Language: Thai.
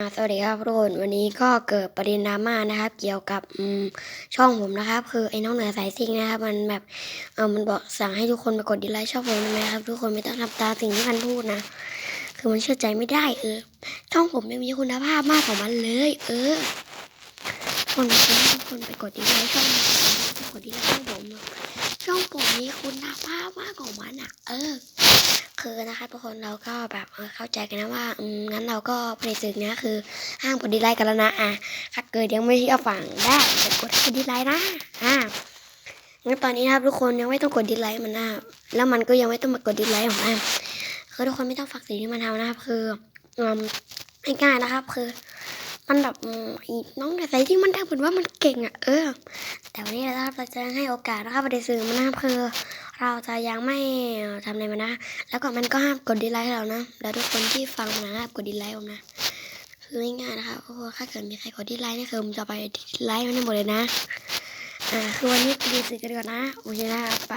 สวัสดีครับทุกคนวันนี้ก็เกิดประเด็นดราม่านะครับ เกี่ยวกับช่องผมนะครับ คือไอ้น้องเหนือสายซิงนะครับมันแบบเออมันบอกสั่งให้ทุกคนไปกดดีไลค์ช่องผมได้ไหมครับ ทุกคนไม่ต้องทำตามสิ่งที่มันพูดนะ คือมันเชื่อใจไม่ได้เออช่องผมไม่มีคุณภาพมากกว่ามันเลย เออคนทุกคนไปกดดีไลค์ช่องผมไปกดดีไลค์ช่องผมอะช่องผมมีคุณภาพมากกว่ามันอะ เออ คือนะคะทุกคนเราก็แบบเข้าใจกันนะว่าอืมงั้นเราก็ผลิตศึกเนี้ยคือห้ามกดดีไลค์กันแล้วนะอะถ้าเกิดยังไม่เชื่อฟังได้กดดดีไลค์นะอะงั้นตอนนี้นะครับทุกคนยังไม่ต้องกดดีไลค์มันนะแล้วมันก็ยังไม่ต้องมากดดีไลค์ของมันคือทุกคนไม่ต้องฝักสิ่งที่มันทำนะครับคืออืมง่ายๆนะครับ คือ มันแบบอีน้องแต่ใส่ที่มันทำเหมือนว่ามันเก่งอะเออ แต่วันนี้นะครับเราจะให้โอกาสนะครับประเด็นสื่อมันนะครับคือเราจะยังไม่ทำอะไรมันนะ แล้วก็มันก็ห้ามกดดีไลค์ให้เรานะแล้วทุกคนที่ฟังนะห้ามกดดีไลค์ผมนะคือง่ายๆนะคะเพราะถ้าเกิดมีใครกดดีไลค์นี่คือผมจะไปดีไลค์มันให้หมดเลยนะอ่าคือวันนี้ดีสิกันก่อนนะโอเคนะครับไป